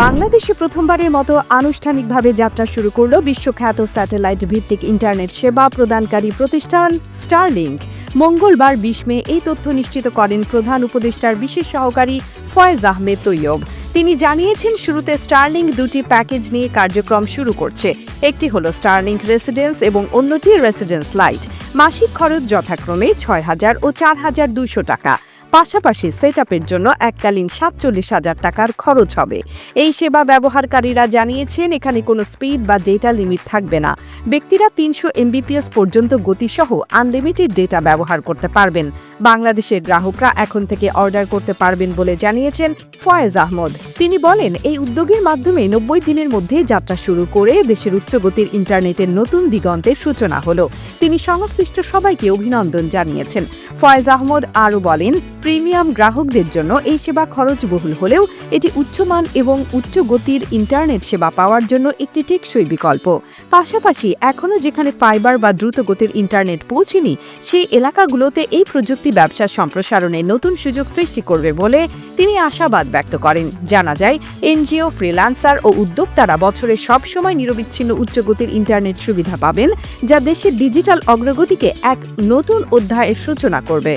বাংলাদেশে প্রথমবারের মতো আনুষ্ঠানিকভাবে যাত্রা শুরু করল বিশ্বখ্যাত স্যাটেলাইট ভিত্তিক ইন্টারনেট সেবা প্রদানকারী প্রতিষ্ঠান স্টারলিংক মঙ্গলবার বিশ মে এই তথ্য নিশ্চিত করেন প্রধান উপদেষ্টার বিশেষ সহকারী ফয়েজ আহমেদ তৈয়ব। তিনি জানিয়েছেন, শুরুতে স্টারলিংক দুটি প্যাকেজ নিয়ে কার্যক্রম শুরু করছে। একটি হলো স্টারলিংক রেসিডেন্স এবং অন্যটি রেসিডেন্স লাইট মাসিক খরচ যথাক্রমে ছয় হাজার ও চার হাজার দুইশো টাকা। পাশাপাশি সেটআপের জন্য এককালীন সাতচল্লিশ হাজার টাকার খরচ হবে। এই সেবা ব্যবহারকারীরা জানিয়েছেন, এখানে কোনো স্পিড বা ডেটা লিমিট থাকবে না। ব্যক্তিরা তিনশো এমবিপিএস পর্যন্ত গতিসহ আনলিমিটেড ডেটা ব্যবহার করতে পারবেন। বাংলাদেশের গ্রাহকরা এখন থেকে অর্ডার করতে পারবেন বলে জানিয়েছেন ফয়েজ আহমদ। তিনি বলেন, এই উদ্যোগের মাধ্যমে নব্বই দিনের মধ্যে যাত্রা শুরু করে দেশের উচ্চগতির ইন্টারনেটের নতুন দিগন্তের সূচনা হলো। তিনি সংশ্লিষ্ট সবাইকে অভিনন্দন জানিয়েছেন। ফয়েজ আহমদ আরও বলেন প্রিমিয়াম গ্রাহকদের জন্য এই সেবা খরচবহুল হলেও এটি উচ্চমান এবং উচ্চ গতির ইন্টারনেট সেবা পাওয়ার জন্য একটি টেকসই বিকল্প। পাশাপাশি এখনও যেখানে ফাইবার বা দ্রুত গতির ইন্টারনেট পৌঁছেনি, সেই এলাকাগুলোতে এই প্রযুক্তি ব্যবসার সম্প্রসারণে নতুন সুযোগ সৃষ্টি করবে বলে তিনি আশাবাদ ব্যক্ত করেন। জানা যায়, এনজিও, ফ্রিল্যান্সার ও উদ্যোক্তারা বছরে সবসময় নিরবিচ্ছিন্ন উচ্চগতির ইন্টারনেট সুবিধা পাবেন, যা দেশের ডিজিটাল অগ্রগতিকে এক নতুন অধ্যায়ের সূচনা করবে।